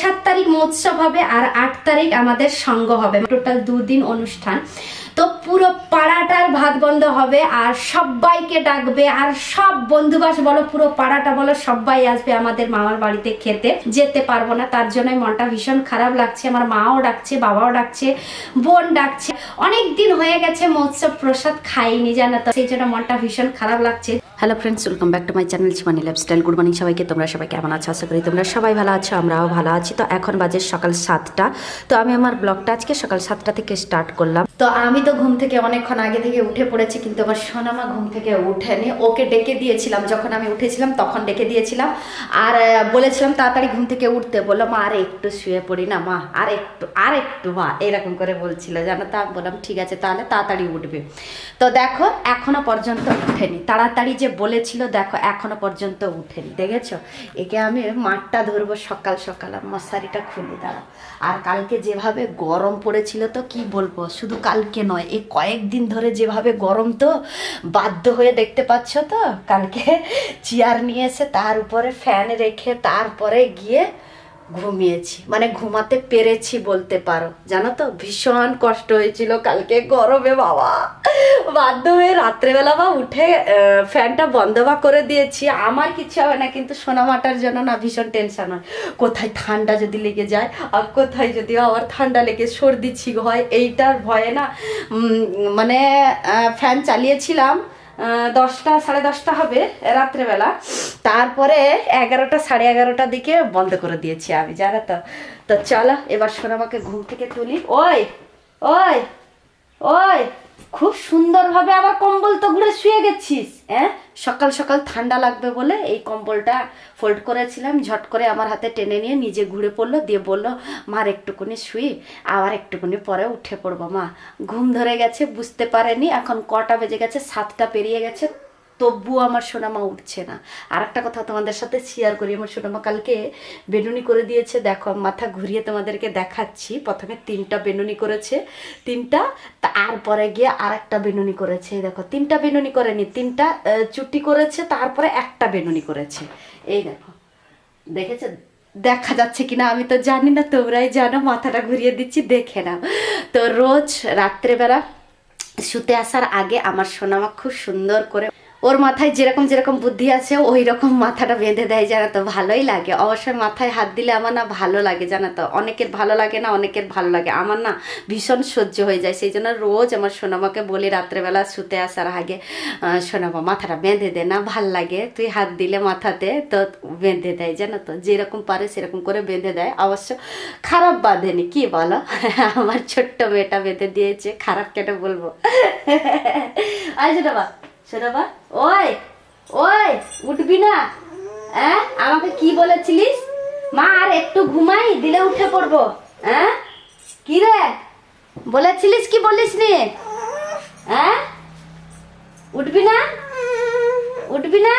সাত তারিখ মহোৎসব হবে আর আট তারিখ আমাদের সঙ্গ হবে। টোটাল দুদিন অনুষ্ঠান। তো পুরো পাড়াটার ভাত বন্ধ হবে আর সবাইকে ডাকবে আর সব বন্ধুবাস বলো, পুরো পাড়াটা বলো, সবাই আসবে আমাদের মামার বাড়িতে খেতে। যেতে পারব না, তার জন্য মনটা ভীষণ খারাপ লাগছে। আমার মাও ডাকছে, বাবাও ডাকছে, বোন ডাকছে। অনেক দিন হয়ে গেছে, মহোৎসব প্রসাদ খাইনি, জানো তো। সেই জন্য মনটা ভীষণ খারাপ লাগছে। Hello friends welcome back to my channel Shivani lifestyle good morning সবাইকে। তোমরা সবাই কেমন আছো? আশা করি তোমরা সবাই ভালো আছো, আমরাও ভালো আছি। তো এখন বাজে সকাল সাতটা। তো আমি আমার ব্লগটা আজকে সকাল সাতটা থেকে স্টার্ট করলাম। তো আমি তো ঘুম থেকে অনেকক্ষণ আগে থেকে উঠে পড়েছি, কিন্তু আমার সোনামা ঘুম থেকে উঠেনি ওকে ডেকে দিয়েছিলাম, যখন আমি উঠেছিলাম তখন ডেকে দিয়েছিলাম। আর বলেছিলাম তাড়াতাড়ি ঘুম থেকে উঠতে। বলল মা আর একটু শুয়ে পড়ি না, মা আর একটু আর একটু মা। এরকম করে বলছিল, জানো তা? বললাম, ঠিক আছে, তাহলে তাড়াতাড়ি উঠবে। তো দেখো, এখনও পর্যন্ত উঠেনি। তাড়াতাড়ি যে বলেছিল, দেখো, এখনও পর্যন্ত উঠেনি। দেখেছ? একে আমি মাঠটা ধরবো সকাল সকাল, আর মশারিটা খুলে দাঁড়াও। আর কালকে যেভাবে গরম পড়েছিল তো, কি বলব? শুধু কালকে নয়, এই কয়েকদিন ধরে যেভাবে গরম তো, বাধ্য হয়ে দেখতে পাচ্ছ তো? কালকে চেয়ার নিয়ে এসে তার উপরে ফ্যান রেখে তারপরে গিয়ে ঘুমিয়েছি। মানে ঘুমাতে পেরেছি বলতে পারো। জানো তো, ভীষণ কষ্ট হয়েছিল কালকে গরমে, বাবা। বাধ্য হয়ে রাত্রেবেলা বা উঠে ফ্যানটা বন্ধ বা করে দিয়েছি। আমার কিছু হবে না, কিন্তু সোনামাটার জন্য না ভীষণ টেনশন হয়। কোথায় ঠান্ডা যদি লেগে যায়, আর কোথায় যদি আবার ঠান্ডা লেগে সর্দি ছিগ হয়, এইটার ভয়ে না মানে ফ্যান চালিয়েছিলাম। দশটা, সাড়ে দশটা হবে রাত্রেবেলা। তারপরে এগারোটা, সাড়ে এগারোটার দিকে বন্ধ করে দিয়েছি আমি, জানো তো। তো চলো, এবার সোনামাকে ঘুম থেকে তুলি। ওই ওই ওই। খুব সুন্দরভাবে আবার কম্বল তো ঘুরে শুয়ে গেছিস হ্যাঁ সকাল সকাল ঠান্ডা লাগবে বলে এই কম্বলটা ফোল্ড করেছিলাম, ঝট করে আমার হাতে টেনে নিয়ে নিজে ঘুরে পড়ল, দিয়ে বলল, মার একটুকুনি শুই, আবার একটুকুনি পরে উঠে পড়ব মা। ঘুম ধরে গেছে, বুঝতে পারেনি, এখন কটা বেজে গেছে, সাতটা পেরিয়ে গেছে তবুও আমার সোনামা উঠছে না। আর একটা কথা তোমাদের সাথে শেয়ার করি, আমার সোনামা কালকে বেনুনি করে দিয়েছে। দেখো মাথা ঘুরিয়ে তোমাদেরকে দেখাচ্ছি। প্রথমে তিনটা বেনুনি করেছে। তিনটা, তারপরে গিয়ে আর একটা বেনুনি করেছে। দেখো, তিনটা বেনুনি করেনি, তিনটা চুটি করেছে, তারপরে একটা বেনুনি করেছে। এই দেখো, দেখেছে? দেখা যাচ্ছে কিনা? আমি তো জানি না, তোমরাই জানো, মাথাটা ঘুরিয়ে দিচ্ছি, দেখে নাও। তো রোজ রাত্রেবেলা শুতে আসার আগে আমার সোনামা খুব সুন্দর করে ওর মাথায় যেরকম যেরকম বুদ্ধি আছে ওই রকম মাথাটা বেঁধে দেয় জানো তো ভালোই লাগে। অবশ্যই মাথায় হাত দিলে আমার না ভালো লাগে জানো তো। অনেকের ভালো লাগে না, অনেকের ভালো লাগে। আমার না ভীষণ সহ্য হয়ে যায়। সেই জন্য রোজ আমার সোনামাকে বলি, রাত্রেবেলা শুতে আসার আগে সোনামা মাথাটা বেঁধে দে না, ভালো লাগে। তুই হাত দিলে মাথাতে তো বেঁধে দেয় জানো তো। যেরকম পারে সেরকম করে বেঁধে দেয়। অবশ্য খারাপ বাঁধেনি, কি বলো? আমার ছোট্ট মেয়েটা বেঁধে দিয়েছে। খারাপ কেন বলব? আয় শোনাবা শোনাবা ওই ওই উঠবি না। হ্যাঁ? আমাকে কি বলেছিলিস? মা আর একটু ঘুমাই দিলে উঠে পড়ব। হ্যাঁ? কি রে? বলেছিলিস কি বলিস নি হ্যাঁ? উঠবি না? উঠবি না?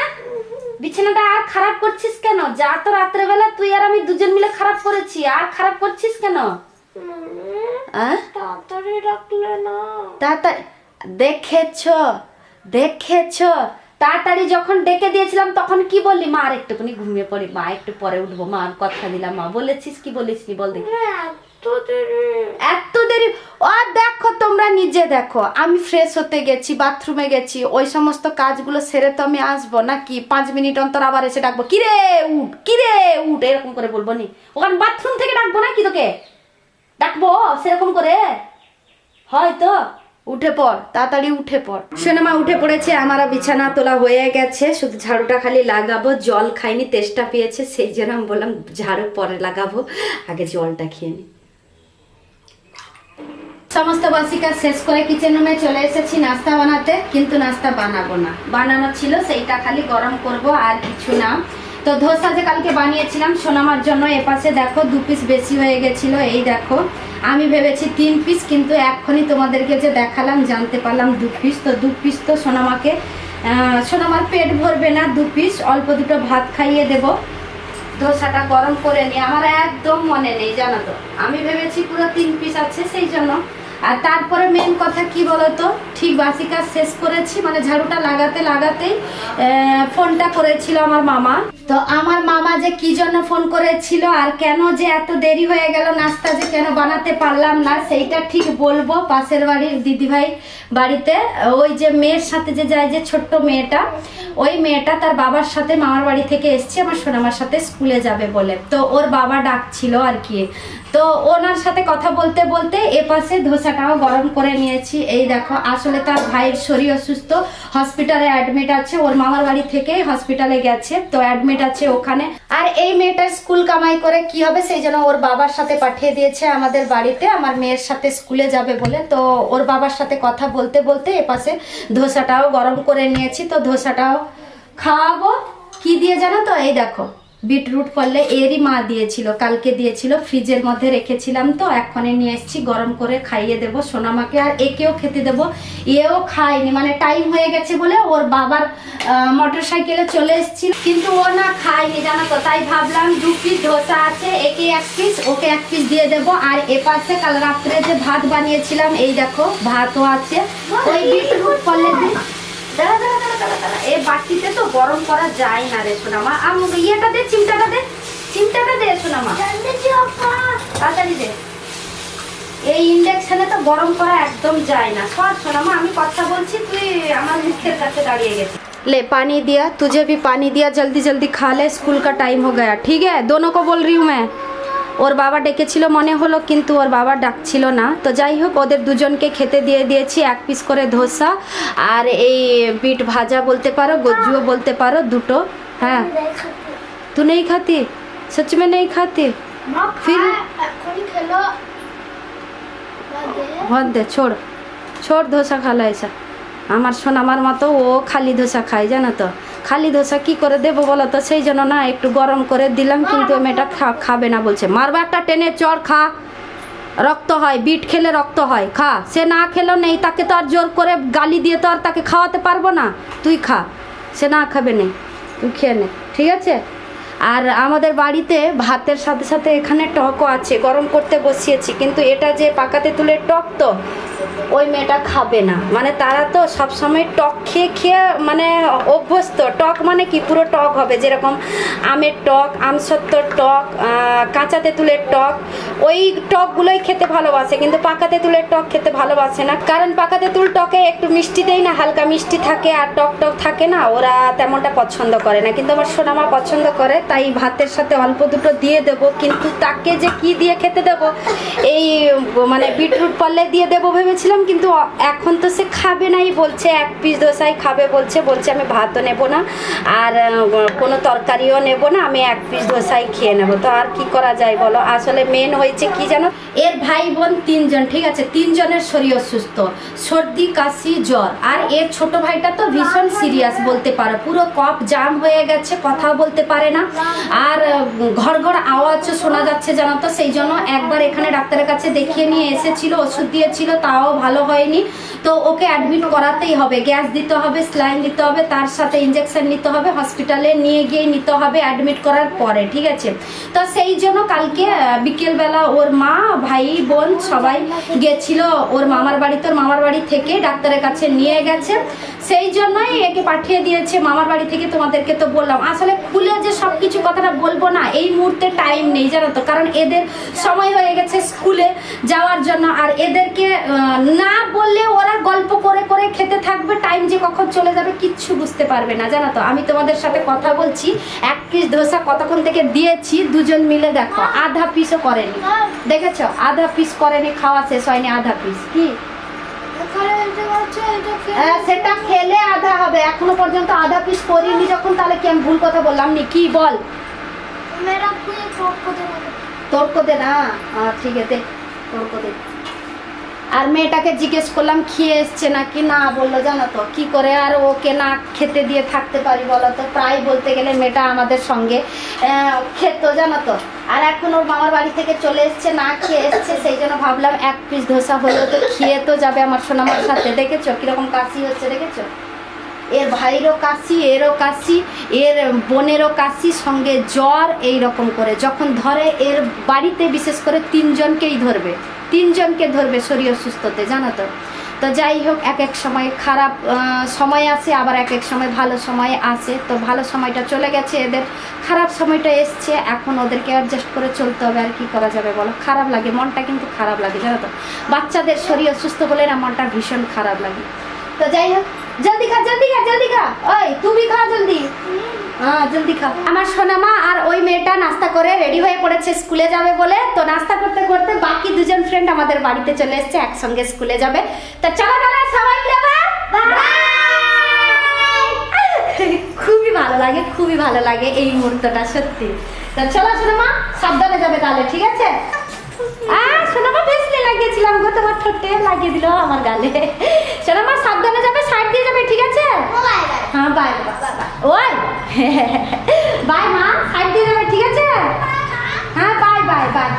বিছানাটা আর খারাপ করছিস কেন? যা তো রাত্রেবেলা তুই আর আমি দুজন মিলে খারাপ করেছি। আর খারাপ করছিস কেন? হ্যাঁ? তাড়াতাড়ি রাখলে না। তাড়াতাড়ি দেখেছ? দেখেছ? তাড়াতাড়ি যখন ডেকে দিয়েছিলাম তখন কি বললি? মা আর একটুখানি ঘুমিয়ে পড়ি। মা একটু পরে উঠবো। মা আমি কথা দিলাম। মা বলেছিস কি বলিস নি বল দেখি। এত দেরি। ও দেখো তোমরা নিজে দেখো। আমি ফ্রেশ হতে গেছি বাথরুমে গেছি। ওই সমস্ত কাজগুলো সেরে তো আমি আসব নাকি? পাঁচ মিনিট অন্তর আবার এসে ডাকবো কিরে উঠ কিরে উঠ! এরকম করে বলব নি। ওখানে বাথরুম থেকে ডাকবো নাকি তোকে? ডাকবো সেরকম করে? হয়তো। উঠে পড়, তাড়াতাড়ি উঠে পড়। সোনামা উঠে পড়েছে, আমারা বিছানা তোলা হয়ে গেছে, শুধু ঝাড়ুটা খালি লাগাবো, জল খাইনি, তেষ্টা পেয়েছে, সেই জন্য আমি বললাম, ঝাড়ু পরে লাগাবো, আগে জলটা খেয়ে নি। সমস্ত বাসি কাজ শেষ করে কিচেন রুমে চলে এসেছি নাস্তা বানাতে, কিন্তু নাস্তা বানাবো না। বানানো ছিল, সেইটা খালি গরম করব, আর কিছু না। তো ধোসা যে কালকে বানিয়েছিলাম, সোনামার জন্য এপাশে দেখো দু পিস বেশি হয়ে গেছিল, এই দেখো। আমি ভেবেছি তিন পিস কিন্তু এক্ষুনি তোমাদেরকে যে দেখালাম, জানতে পারলাম দু পিস তো দু পিস তো সোনামাকে সোনামার পেট ভরবে না, দু পিস অল্প দুটো ভাত খাইয়ে দেবো। ধোসাটা গরম করে নিই আমার একদম মনে নেই, জানো তো। আমি ভেবেছি পুরো তিন পিস আছে, সেই জন্য আর তারপরে মেন কথা কি বলতো? ঠিক বাসি কাজ শেষ করেছি মানে ঝাড়ুটা লাগাতে লাগাতেই ফোনটা করেছিল আমার মামা। তো আমার মামা যে কি জন্য ফোন করেছিল আর কেন যে এত দেরি হয়ে গেল, নাস্তা যে কেন বানাতে পারলাম না, সেইটা ঠিক বলব পাশের বাড়ির দিদিভাই বাড়িতে। ওই যে মেয়ের সাথে যে যায় যে ছোট্ট মেয়েটা, ওই মেয়েটা তার বাবার সাথে মামার বাড়ি থেকে এসছে, আমার সোনামার সাথে স্কুলে যাবে বলে। তো ওর বাবা ডাকছিল আর কি। তো ওনার সাথে কথা বলতে বলতে এ পাশে ধোসাটাও গরম করে নিয়েছি। এই দেখো, আসলে তার ভাইয়ের শরীর অসুস্থ হসপিটালে অ্যাডমিট আছে, ওর মামার বাড়ি থেকে হসপিটালে গেছে, তো অ্যাডমিট আছে ওখানে। আর এই মেয়েটার স্কুল কামাই করে কি হবে সেই জন্য ওর বাবার সাথে পাঠিয়ে দিয়েছে আমাদের বাড়িতে, আমার মেয়ের সাথে স্কুলে যাবে বলে। তো ওর বাবার সাথে কথা বলতে বলতে এ পাশে ধোসাটাও গরম করে নিয়েছি, তো ধোসাটাও খাওয়াবো। কি দিয়ে জানো তো? এই দেখো বিটরুট করলে এরই মা দিয়েছিল, কালকে দিয়েছিল, ফ্রিজের মধ্যে রেখেছিলাম তো এক্ষণে নিয়ে এসেছি, গরম করে খাইয়ে দেব সোনামাকে, আর একেও খেতে দেব। এও খায়নি মানে টাইম হয়ে গেছে বলে ওর বাবার মোটর সাইকেলে চলে এসেছি কিন্তু ও না খায়নি, জানো তো, তাই ভাবলাম দু পিস ধোসা আছে, একে এক পিস ওকে এক পিস দিয়ে দেব, আর এপাশে কাল রাত্রে যে ভাত বানিয়েছিলাম, এই দেখো, ভাতও আছে। ওই বিটরুট করলে দাঁড়া দাঁড়া দাঁড়া দাঁড়া দাঁড়া এ বাটিতে তো গরম করা যায় না রে সোনামা আম ইয়েটা দে চিমটাটা দে চিমটাটা দে সোনামা তাড়াতাড়ি দে এই ইন্ডাকশনে তো গরম করা একদম যায় না সর সোনামা আমি কথা বলছি তুই আমার মুখের কাছে দাঁড়িয়ে গেছিস ले पानी दिया तुझे भी पानी दिया जल्दी जल्दी खा ले स्कूल का टाइम हो गया ठीक है दोनों को बोल रही हूँ मैं ওর বাবা ডেকেছিল মনে হলো কিন্তু ওর বাবা ডাকছিল না। তো যাই হোক ওদের দুজনকে খেতে দিয়ে দিয়েছি এক পিস করে ধোসা আর এই বিট ভাজা বলতে পারো গজ্জুও বলতে পারো দুটো হ্যাঁ। তুই নেই খাতি সচ মে নেই খাতি। ফির হ্যাঁ দে ছোড় ছোড় ধোসা খালা এসা। আমার সোনামার মতো ও খালি ধোসা খায় জানো তো। খালি ধোসা কি করে দেবো বলো তো? সেই জন্য না একটু গরম করে দিলাম কিন্তু ও মেয়েটা খাবে না বলছে। মারবা একটা টেনে চড় খা। রক্ত হয় বিট খেলে রক্ত হয় খা। সে না খেলো নেই তাকে তো আর জোর করে গালি দিয়ে তো আর তাকে খাওয়াতে পারব না। তুই খা। সে না খাবে নেই তুই খেয়ে নে ঠিক আছে? আর আমাদের বাড়িতে ভাতের সাথে সাথে এখানে টকও আছে, গরম করতে বসিয়েছি, কিন্তু এটা যে পাকাতে তুলে টক তো, ওই মেয়েটা খাবে না। মানে তারা তো সবসময় টক খেয়ে খেয়ে মানে অভ্যস্ত। টক মানে কি? পুরো টক হবে, যেরকম আমের টক, আমসত্ত্বর টক কাঁচা তেঁতুলের টক, ওই টকগুলোই খেতে ভালোবাসে, কিন্তু পাকা তেঁতুলের টক খেতে ভালোবাসে না। কারণ পাকা তেঁতুল টকে একটু মিষ্টি দেয় না, হালকা মিষ্টি থাকে, আর টক টক থাকে না, ওরা তেমনটা পছন্দ করে না। কিন্তু আমার সোনামা পছন্দ করে তাই ভাতের সাথে অল্প দুটো দিয়ে দেবো, কিন্তু তাকে যে কি দিয়ে খেতে দেবো? এই মানে বিটরুট পারলে দিয়ে দেবো ভেবেছিলাম, কিন্তু এখন তো সে খাবে নাই, বলছে এক পিস দোসাই খাবে, বলছে বলছে আমি ভাতও নেব না, আর কোনো তরকারিও নেব না, আমি এক পিস দোসাই খেয়ে নেব। তো আর কি করা যায় বলো? আসলে মেন হয়েছে কি জানো? এর ভাই বোন তিনজন, ঠিক আছে? তিনজনের শরীর অসুস্থ, সর্দি, কাশি, জ্বর, আর এর ছোট ভাইটা তো ভীষণ সিরিয়াস বলতে পারো, পুরো কফ জাম হয়ে গেছে, কথা বলতে পারে না। আর ঘর ঘর আওয়াজও শোনা যাচ্ছে জানো তো? সেই জন্য একবার এখানে ডাক্তারের কাছে দেখিয়ে নিয়ে এসেছিল, ওষুধ দিয়েছিল, তাও ভালো হয়নি। তো ওকে অ্যাডমিট করাতেই হবে, গ্যাস দিতে হবে, স্লাইন দিতে হবে, তার সাথে ইঞ্জেকশন নিতে হবে হসপিটালে নিয়ে গিয়ে নিতে হবে অ্যাডমিট করার পরে, ঠিক আছে? তো সেই জন্য কালকে বিকেলবেলা ওর মা, ভাই, বোন সবাই গেছিল, ওর মামার বাড়িতে, ওর মামার বাড়ি থেকে ডাক্তারের কাছে নিয়ে গেছে। সেই জন্যই একে পাঠিয়ে দিয়েছে, মামার বাড়ি থেকে তোমাদেরকে তো বললাম। আসলে খুলে যে সব কিছু কথাটা বলব না। এই মুহূর্তে টাইম নেই, জানো তো। কারণ এদের সময় হয়ে গেছে স্কুলে যাওয়ার জন্য। আর এদেরকে না বললে ওরা গল্প করে করে খেতে থাকবে টাইম যে কখন চলে যাবে কিচ্ছু বুঝতে পারবে না, জানো তো। আমি তোমাদের সাথে কথা বলছি, এক পিস ধোসা কতক্ষণ থেকে দিয়েছি, দুজন মিলে দেখো, আধা পিসও করেনি। দেখেছ? আধা পিস করেনি, খাওয়া শেষ হয়নি, আধা পিস কি? সেটা খেলে আধা হবে। এখনও পর্যন্ত আধা পিস করিনি যখন তাহলে কি আমি ভুল কথা বললাম নি? কি বল? তর্ক দে না। ঠিক আছে তর্ক দে। আর মেয়েটাকে জিজ্ঞেস করলাম, খেয়ে এসছে নাকি? না, বলল, জানো তো, কি করে আর ওকে না খেতে দিয়ে থাকতে পারি বলো তো? প্রায় বলতে গেলে মেয়েটা আমাদের সঙ্গে খেত, জানো তো। আর এখন ওর মামার বাড়ি থেকে চলে এসছে, না খেয়ে এসছে, সেই জন্য ভাবলাম এক পিস ধোসা হলেও তো খেয়ে তো যাবে আমার সোনামার সাথে। দেখেছ? কীরকম কাশি হচ্ছে, দেখেছ? এর ভাইয়েরও কাশি, এরও কাশি, এর বোনেরও কাশি, সঙ্গে জ্বর এই রকম করে। যখন ধরে, এর বাড়িতে বিশেষ করে তিনজনকেই ধরবে। তিনজনকে ধরবে শরীর অসুস্থতে জানো তো? তো যাই হোক, এক এক সময় খারাপ সময় আছে, আবার এক এক সময় ভালো সময় আছে। তো ভালো সময়টা চলে গেছে এদের। খারাপ সময়টা এসছে, এখন ওদেরকে অ্যাডজাস্ট করে চলতে হবে আর কি করা যাবে বলো? খারাপ লাগে, মনটা কিন্তু খারাপ লাগে, জানো তো? বাচ্চাদের শরীর অসুস্থ বলে না, মনটা ভীষণ খারাপ লাগে। তো যাই হোক, জলদি খা জলদি খা জলদি খা। ওই, তুমি খা জলদি। আমার সোনামা আর ওই মেয়েটা নাস্তা করে রেডি হয়ে পড়েছে, স্কুলে যাবে বলে। তো নাস্তা করতে করতে বাকি দুজন ফ্রেন্ড আমাদের বাড়িতে চলে এসেছে, একসঙ্গে স্কুলে যাবে। চলো তাহলে খুবই ভালো লাগে, খুবই ভালো লাগে এই মুহূর্তটা, সত্যি। তো চলো সোনামা, সাবধানে যাবে তাহলে, ঠিক আছে? আহ, সোনামা ভেসলে লাগিয়েছিলাম গো, তোমার ঠোঁটে লাগিয়ে দিল আমার গালে। সোনামা সাবধানে যাবে সাইড দিয়ে যাবে ঠিক আছে হ্যাঁ বাই ওই বাই মা। সাইড দিয়ে যাবে ঠিক আছে? হ্যাঁ বাই বাই বাই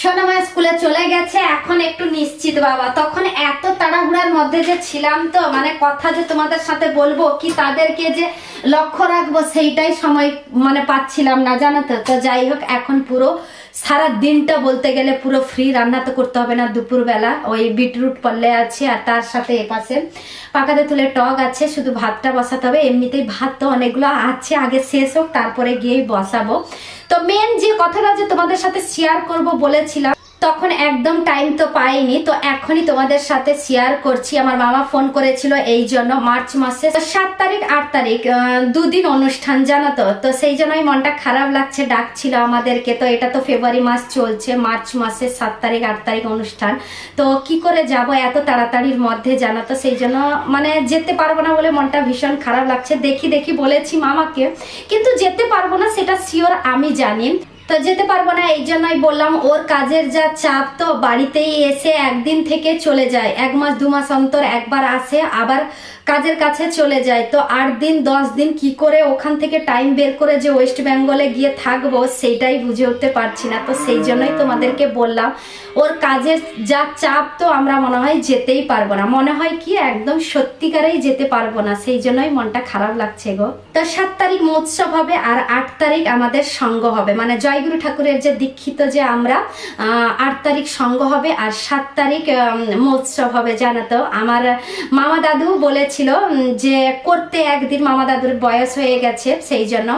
সোনামা স্কুলে চলে গেছে। এখন একটু নিশ্চিত, বাবা। তখন এত তাড়াহুড়ার মধ্যে যে ছিলাম তো মানে কথা যে তোমাদের সাথে বলব, কি তাদেরকে যে লক্ষ্য রাখব, সেইটাই সময় মানে পাচ্ছিলাম না, জানো তো? তো যাই হোক, এখন পুরো সারা দিনটা বলতে গেলে পুরো ফ্রি রান্না তো করতে হবে না, দুপুরবেলা। ওই বিটরুট পল্লে আছে আর তার সাথে এপাশে পাকাতে তুলে টক আছে, শুধু ভাতটা বসাতে হবে। এমনিতেই ভাত তো অনেকগুলো আছে, আগে শেষ হোক, তারপরে গিয়েই বসাবো। তো মেন যে কথাটা যে তোমাদের সাথে শেয়ার করব বলেছিলাম তখন একদম টাইম তো পাইনি, তো এখনই তোমাদের সাথে শেয়ার করছি। আমার মামা ফোন করেছিল এই জন্য মার্চ মাসে। সাত তারিখ, আট তারিখ দুদিন অনুষ্ঠান, জানো তো? তো সেই জন্যই মনটা খারাপ লাগছে, ডাকছিল আমাদেরকে। তো এটা তো ফেব্রুয়ারি মাস চলছে মার্চ মাসে সাত তারিখ, আট তারিখ অনুষ্ঠান। তো কি করে যাব এত তাড়াতাড়ির মধ্যে, জানো তো? সেই জন্য মানে যেতে পারব না বলে মনটা ভীষণ খারাপ লাগছে। দেখি দেখি বলেছি মামাকে। কিন্তু যেতে পারব না, সেটা শিওর আমি জানি। তো যেতে পারব না, এই জন্যই বললাম, ওর কাজের যা চাপ তো বাড়িতেই এসে একদিন থেকে চলে যায়। এক মাস, দু মাস অন্তর একবার আসে, আবার কাজের কাছে চলে যায়। তো আট দিন, দশ দিন কি করে ওখান থেকে টাইম বের করে যে ওয়েস্ট বেঙ্গলে গিয়ে থাকব, সেইটাই বুঝে উঠতে পারছি না। তো সেই জন্যই তোমাদেরকে বললাম, ওর কাজের যা চাপ তো আমরা মনে হয় যেতেই পারব না। মনে হয় কি, একদম সত্যিকারেই যেতে পারব না। সেই জন্যই মনটা খারাপ লাগছে গো। তো সাত তারিখ মহোৎসব হবে আর আট তারিখ আমাদের সঙ্গ হবে। মানে জয়গুরু ঠাকুরের যে দীক্ষিত যে আমরা আট তারিখ সঙ্গ হবে আর সাত তারিখ মহোৎসব হবে, জানো তো। আমার মামা দাদু বলেছিল যে করতে একদিন মামা দাদুর বয়স হয়ে গেছে, সেই জন্য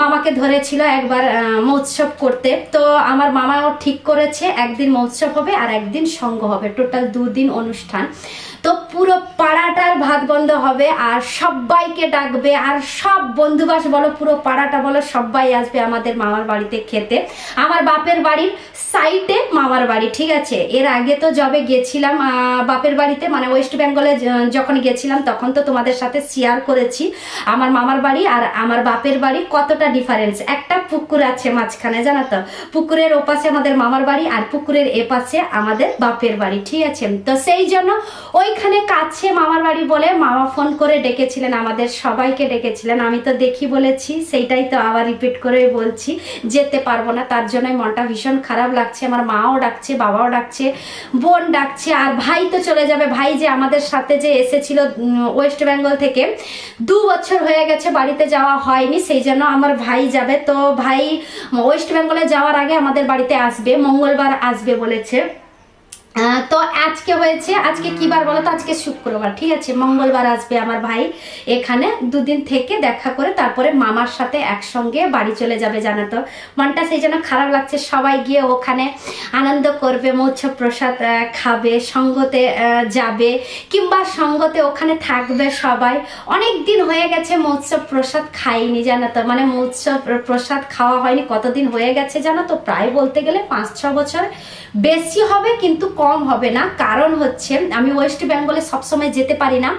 মামাকে ধরেছিল একবার মহোৎসব করতে। তো আমার মামাও ঠিক করেছে, একদিন মহোৎসব হবে আর একদিন সঙ্গ হবে, টোটাল দুদিন অনুষ্ঠান। তো পুরো পাড়াটার ভাত বন্ধ হবে আর সবাইকে ডাকবে আর সব বন্ধুবাস বলো, পুরো পাড়াটা বলো, সবাই আসবে আমাদের মামার বাড়িতে খেতে। আমার বাপের বাড়ির সাইটে মামার বাড়ি, ঠিক আছে? এর আগে তো যবে গেছিলাম বাপের বাড়িতে মানে ওয়েস্ট বেঙ্গলে যখন গেছিলাম, তখন তো তোমাদের সাথে শেয়ার করেছি আমার মামার বাড়ি আর আমার বাপের বাড়ি কতটা ডিফারেন্স একটা পুকুর আছে মাঝখানে, জানো তো? পুকুরের ওপাশে আমাদের মামার বাড়ি আর পুকুরের এপাশে আমাদের বাপের বাড়ি, ঠিক আছে? তো সেই জন্য ওইখানে কাছে মামার বাড়ি বলে মামা ফোন করে ডেকেছিলেন, আমাদের সবাইকে ডেকেছিলেন। আমি তো দেখি বলেছি, সেইটাই তো আবার রিপিট করে বলছি, যেতে পারব না। তার জন্যই মনটা ভীষণ খারাপ লাগছে। আমার মাও ডাকছে, বাবাও ডাকছে, বোন ডাকছে, আর ভাই তো চলে যাবে। ভাই যে আমাদের সাথে যে এসেছিল ওয়েস্ট বেঙ্গল থেকে, দু বছর হয়ে গেছে বাড়িতে যাওয়া হয়নি, সেই জন্য আমার ভাই যাবে। তো ভাই ওয়েস্ট বেঙ্গলে যাওয়ার আগে আমাদের বাড়িতে আসবে, মঙ্গলবার আসবে বলেছে। তো আজকে হয়েছে, আজকে কি বার বলো তো? আজকে শুক্রবার, ঠিক আছে? মঙ্গলবার আসবে আমার ভাই এখানে, দুদিন থেকে দেখা করে তারপরে মামার সাথে একসঙ্গে বাড়ি চলে যাবে, জানো তো? মনটা সেই জন্য খারাপ লাগছে, সবাই গিয়ে ওখানে আনন্দ করবে মৎস্য প্রসাদ খাবে, সঙ্গতে যাবে, কিংবা সঙ্গতে ওখানে থাকবে সবাই। অনেক দিন হয়ে গেছে মৎস্য প্রসাদ খাইনি, জানো তো? মানে মৎস্য প্রসাদ খাওয়া হয়নি, কতদিন হয়ে গেছে জানো তো? প্রায় বলতে গেলে পাঁচ ছ বছর বেশি হবে, কিন্তু কম হবে না। কারণ হচ্ছে, আমি ওয়েস্ট বেঙ্গলে সবসময় যেতে পারি না।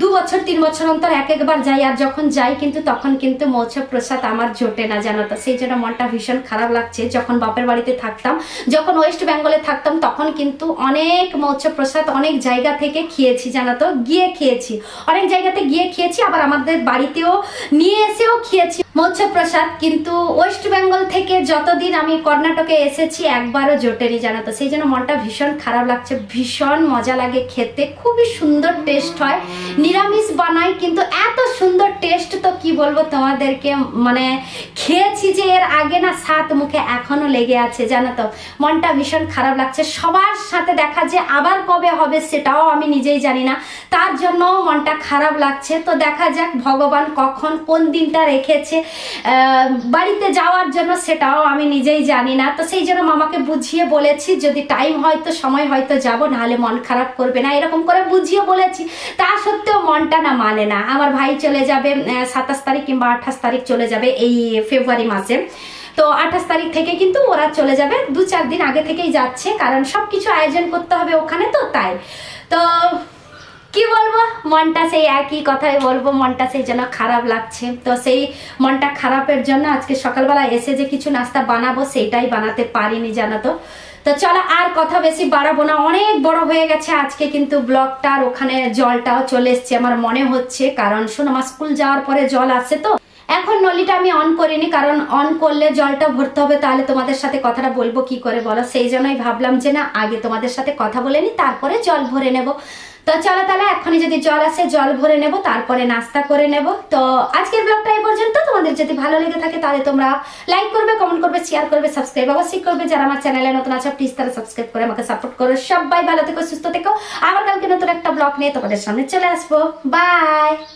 দু বছর, তিন বছর অন্তর এক একবার যাই, আর যখন যাই কিন্তু তখন কিন্তু মৎস্য প্রসাদ আমার জোটে না জানো তো। সেই জন্য মনটা ভীষণ খারাপ লাগছে। যখন বাপের বাড়িতে থাকতাম, যখন ওয়েস্ট বেঙ্গলে থাকতাম, তখন কিন্তু অনেক মৎস্য প্রসাদ অনেক জায়গা থেকে খেয়েছি জানো তো। গিয়ে খেয়েছি। অনেক জায়গাতে গিয়ে খেয়েছি, আবার আমাদের বাড়িতেও নিয়ে এসেও খেয়েছি মৎস্য প্রসাদ। কিন্তু ওয়েস্ট বেঙ্গল থেকে যতদিন আমি কর্ণাটকে এসেছি, একবারও জোটেনি জানো তো। সেই জন্য মনটা মনটা ভীষণ খারাপ লাগছে, ভীষণ মজা লাগে খেতে, খুবই সুন্দর টেস্ট হয়। নিরামিষ বানাই, কিন্তু এত সুন্দর টেস্ট তো কি বলব তোমাদেরকে মানে খেয়েছি যে এর আগে না সাত মুখে এখনও লেগে আছে, জানো তো? মনটা ভীষণ খারাপ লাগছে। সবার সাথে দেখা যে আবার কবে হবে সেটাও আমি নিজেই জানি না। তার জন্য মনটা খারাপ লাগছে। তো দেখা যাক ভগবান কখন কোন দিনটা রেখেছে। বাড়িতে যাওয়ার জন্য সেটাও আমি নিজেই জানি না। তো সেই জন্য মামাকে বুঝিয়ে বলেছি, যদি টাইম হয়তো, সময় হয়তো যাব, নাহলে মন খারাপ করবে না। এরকম করে বুঝিয়ে বলেছি। তা সত্ত্বেও মনটা না মানে না। আমার ভাই চলে যাবে সাতাশ তারিখ কিংবা আঠাশ তারিখ চলে যাবে এই ফেব্রুয়ারি মাসে। তো আঠাশ তারিখ থেকে কিন্তু ওরা চলে যাবে। দু চার দিন আগে থেকেই যাচ্ছে, কারণ সব কিছু আয়োজন করতে হবে ওখানে তো, তাই। তো কি বলব? মনটা সেই একই কথাই বলব। মনটা সেই জন্য খারাপ লাগছে। তো সেই মনটা খারাপের জন্য আজকে সকালবেলা এসে যে কিছু নাস্তা বানাবো, সেটাই বানাতে পারিনি, জানো তো। তো চলো আর কথা বেশি বাড়াবো না। অনেক বড় হয়ে গেছে আজকে কিন্তু ব্লকটার ওখানে জলটাও চলে এসছে আমার মনে হচ্ছে। কারণ শোন, আমার স্কুল যাওয়ার পরে জল আসে তো। এখন নলিটা আমি অন করিনি, কারণ অন করলে জলটা ভরতে হবে। তাহলে তোমাদের সাথে কথাটা বলব কি করে বলো? সেই জন্যই ভাবলাম যে না, আগে তোমাদের সাথে কথা বলে নি, তারপরে জল ভরে নেব। তো চলো তাহলে এখনই যদি জল আসে, জল ভরে নেব, তারপরে নাস্তা করে নেব। তো আজকের ব্লগটা এই পর্যন্ত। তোমাদের যদি ভালো লেগে থাকে, তাহলে তোমরা লাইক করবে কমেন্ট করবে শেয়ার করবে সাবস্ক্রাইব অবশ্যই করবে। যারা আমার চ্যানেলে নতুন আছে প্লিজ তারা সাবস্ক্রাইব করে আমাকে সাপোর্ট করো। সবাই ভালো থেকো, সুস্থ থেকো। আবার কালকে নতুন একটা ব্লগ নিয়ে তোমাদের সামনে চলে আসব। বাই